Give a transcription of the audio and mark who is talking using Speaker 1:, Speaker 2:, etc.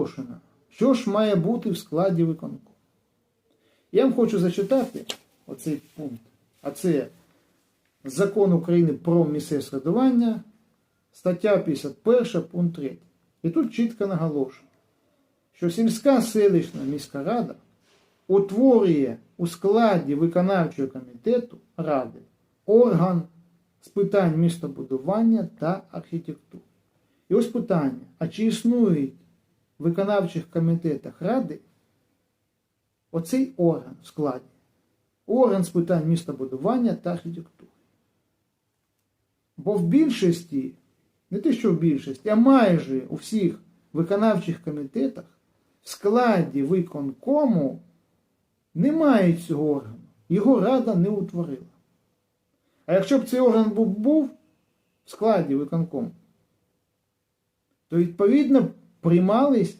Speaker 1: Оголошено, Що ж має бути в складі виконку? Я вам хочу зачитати оцей пункт. А це Закон України про місцеве самоврядування, стаття 51, пункт 3. І тут чітко наголошено, що сільська селищна міська рада утворює у складі виконавчого комітету ради орган з питань містобудування та архітектури. І ось питання: а чи існують виконавчих комітетах ради оцей орган в складі? Орган з питань містобудування та архітектури. Бо в більшості, не те, що в більшості, а майже у всіх виконавчих комітетах в складі виконкому немає цього органу. Його рада не утворила. А якщо б цей орган був, був в складі виконкому, то відповідно приймались